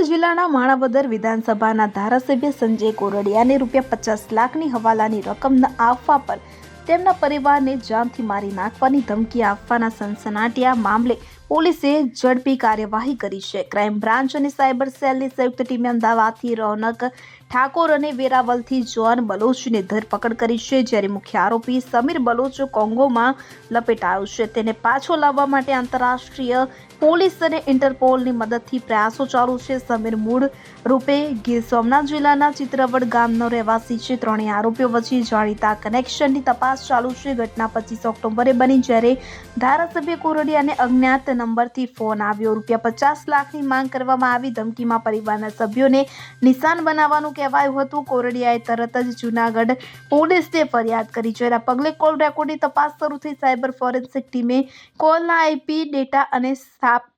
જૂનાગઢ જિલ્લાના માણાવદર વિધાનસભાના ધારાસભ્ય સંજય કોરડિયાને રૂપિયા પચાસ લાખની હવાલાની રકમ આપવા પર તેમના પરિવારને જાનથી મારી નાખવાની ધમકી આપવાના સનસનાટિયા મામલે પોલીસે ઝડપી કાર્યવાહી કરી છે. ક્રાઇમ બ્રાન્ચ અને સાયબર સેલની સંયુક્ત ટીમે અમદાવાદથી રોનક ઠાકોર અને વેરાવલથી જોન બલોચની ધરપકડ કરી છે, જ્યારે મુખ્ય આરોપી સમીર બલોચ કોંગોમાં લપેટાયો છે. તેને પાછો લાવવા માટે આંતરરાષ્ટ્રીય પોલીસ અને ઇન્ટરપોલની મદદથી પ્રયાસો ચાલુ છે. સમીર મૂળ રૂપે ગીર સોમનાથ જિલ્લાના ચિત્રવડ ગામનો રહેવાસી છે. ત્રણેય આરોપીઓ વચ્ચે જાણીતા કનેક્શનની તપાસ ચાલુ છે. ઘટના પચીસ ઓક્ટોબરે બની, જ્યારે ધારાસભ્ય કોરડિયાને અજ્ઞાત નંબરથી ફોન આવ્યો. રૂપિયા પચાસ લાખની માંગ કરવામાં આવી. ધમકીમાં પરિવારના સભ્યોને નિશાન બનાવવાનું કહેવાયું હતું. કોરડિયાએ તરત જ જૂનાગઢ પોલીસને ફરિયાદ કરી. જેના પગલે કોલ રેકોર્ડની તપાસ શરૂ થઈ. સાયબર ફોરેન્સિક ટીમે કોલના આઈપી, ડેટા અને સ્થાપ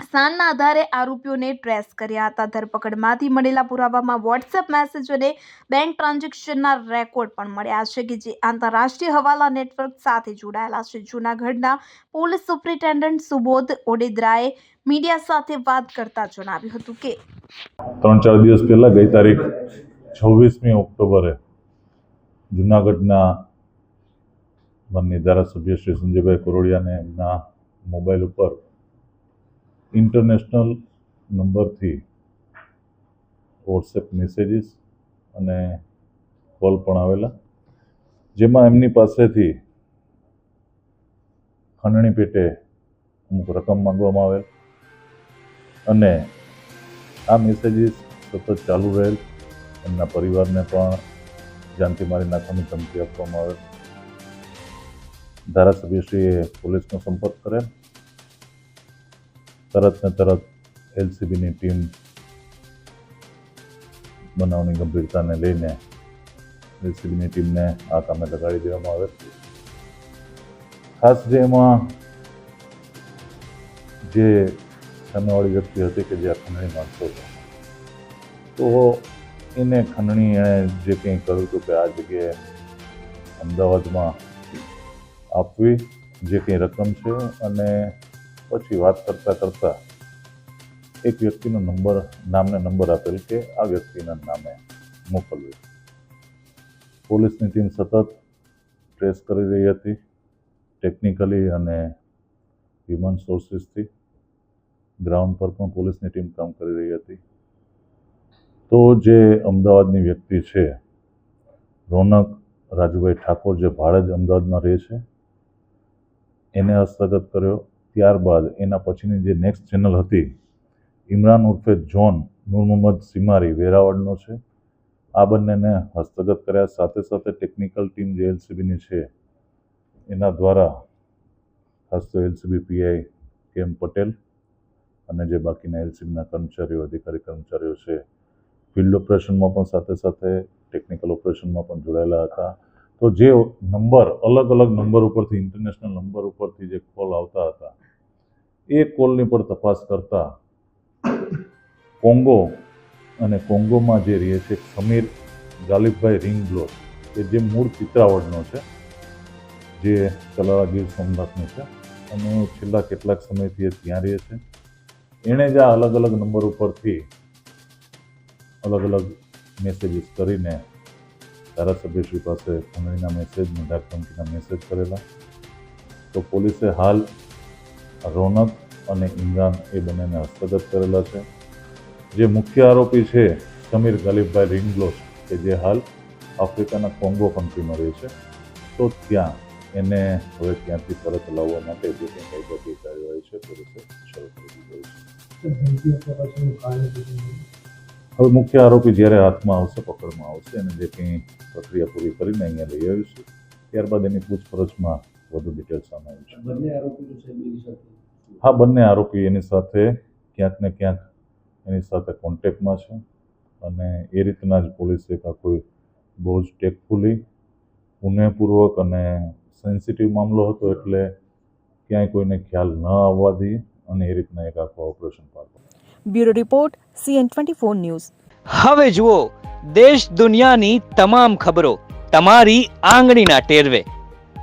સ્થાનના આધારે આરોપીઓને ટ્રેસ કર્યા હતા. ધરપકડમાંથી મળેલા પુરાવામાં વોટ્સએપ મેસેજ અને બેંક ટ્રાન્ઝેક્શનના રેકોર્ડ પણ મળ્યા છે કે જે આંતરરાષ્ટ્રીય હવાલા નેટવર્ક સાથે જોડાયેલા છે. જૂનાગઢના પોલીસ સુપ્રિન્ટેન્ડન્ટ સુબોધ ઓડેદરાએ મીડિયા સાથે વાત કરતા જણાવ્યું હતું કે ત્રણ ચાર દિવસ પહેલાં ગઈ તારીખ છવ્વીસમી ઓક્ટોબરે જુનાગઢના માનનીય ધારાસભ્ય શ્રી સંજયભાઈ કરોડિયાને એમના મોબાઈલ ઉપર ઇન્ટરનેશનલ નંબરથી વોટ્સએપ મેસેજીસ અને કોલ પણ આવેલા. જેમાં એમની પાસેથી ખંડણી પેટે અમુક રકમ માંગવામાં આવેલ અને આ મેસેજીસ સતત ચાલુ રહેલ. એમના પરિવારને પણ જાનથી મારી નાખવાની ધમકી આપવામાં આવેલ. ધારાસભ્યશ્રીએ પોલીસનો સંપર્ક કરેલ. તરત ને તરત એલસીબીની ટીમ બનાવની ગંભીરતાને લઈને એલસીબીની ટીમને આ કામે લગાડી દેવામાં આવેલ ખાસ જે એમાં જે સામેવાળી વ્યક્તિ હતી કે જે આ ખંડણી હતો તો એને ખંડણી એણે જે કંઈ કહ્યું હતું કે આ જગ્યાએ અમદાવાદમાં આપવી, જે કંઈ રકમ છે અને પછી વાત કરતાં કરતાં એક વ્યક્તિનો નંબર, નામને નંબર આપેલ કે આ વ્યક્તિના નામે મોકલવી. પોલીસની ટીમ સતત ટ્રેસ કરી રહી હતી, ટેકનિકલી અને હ્યુમન સોર્સિસથી. ગ્રાઉન્ડ પર પણ પોલીસની ટીમ કામ કરી રહી હતી. તો જે અમદાવાદની વ્યક્તિ છે, રોનક રાજુભાઈ ઠાકોર જે ભાડે જ અમદાવાદમાં રહે છે, એને હસ્તગત કર્યો. ત્યારબાદ એના પછીની જે નેક્સ્ટ ચેનલ હતી, ઇમરાન ઉર્ફે જોન નૂર મોહમ્મદ સિમારી વેરાવળનો છે. આ બંનેને હસ્તગત કર્યા. સાથે સાથે ટેકનિકલ ટીમ જે એલસીબીની છે, એના દ્વારા ખાસ એલસીબી પીઆઈ કે એમ પટેલ અને જે બાકીના એલસીબીના કર્મચારીઓ, અધિકારી કર્મચારીઓ છે ફિલ્ડ ઓપરેશનમાં પણ સાથે સાથે ટેકનિકલ ઓપરેશનમાં પણ જોડાયેલા હતા. તો જે નંબર અલગ અલગ નંબર ઉપરથી ઇન્ટરનેશનલ નંબર ઉપરથી જે કોલ આવતા હતા એ કોલની પણ તપાસ કરતા કોંગો અને કોંગોમાં જે રહે છે સમીર ગાલિબભાઈ રિંગબ્લોર કે જે મૂળ ચિત્રાવડનો છે, જે તલાળા ગીર સોમનાથનો છે, અને છેલ્લા કેટલાક સમયથી એ ત્યાં રહે છે. એણે જ આ અલગ અલગ નંબર ઉપરથી અલગ અલગ મેસેજીસ કરીને ધારાસભ્યશ્રી પાસે ખંડણીના મેસેજ ધમકીના મેસેજ કરેલા. તો પોલીસે હાલ રોનક અને ઇમરાન એ બંનેને હસ્તગત કરેલા છે. જે મુખ્ય આરોપી છે સમીર ગાલિબભાઈ રિંગલોસ, કે જે હાલ આફ્રિકાના કોંગો કન્ટ્રીમાં રહે છે, તો ત્યાં એને હવે ત્યાંથી પરત લાવવા માટે જે કંઈ કાયદાકીય કાર્યવાહી છે પોલીસે શરૂ કરી દીધી છે. હવે મુખ્ય આરોપી જ્યારે હાથમાં આવશે, પકડમાં આવશે અને જે કંઈ પ્રક્રિયા પૂરી કરીને અહીંયા લઈ આવીશું ત્યારબાદ એની પૂછપરછમાં વધુ ડિટેલ સામે આવી છે. બંને આરોપીઓ છે હા બંને આરોપી એની સાથે ક્યાંક ને ક્યાંક એની સાથે કોન્ટેક્ટમાં છે. અને એ રીતના જ પોલીસે એક આ કોઈ બહુ જ ટેકફુલી પુણ્યપૂર્વક અને સેન્સિટિવ મામલો હતો એટલે ક્યાંય કોઈને ખ્યાલ ન આવવા દઈએ અને એ રીતના એક આખું ઓપરેશન પાર. Bureau report CN twenty four news. હવે જુઓ દેશ દુનિયાની તમામ ખબરો તમારી આંગળીના ટેરવે.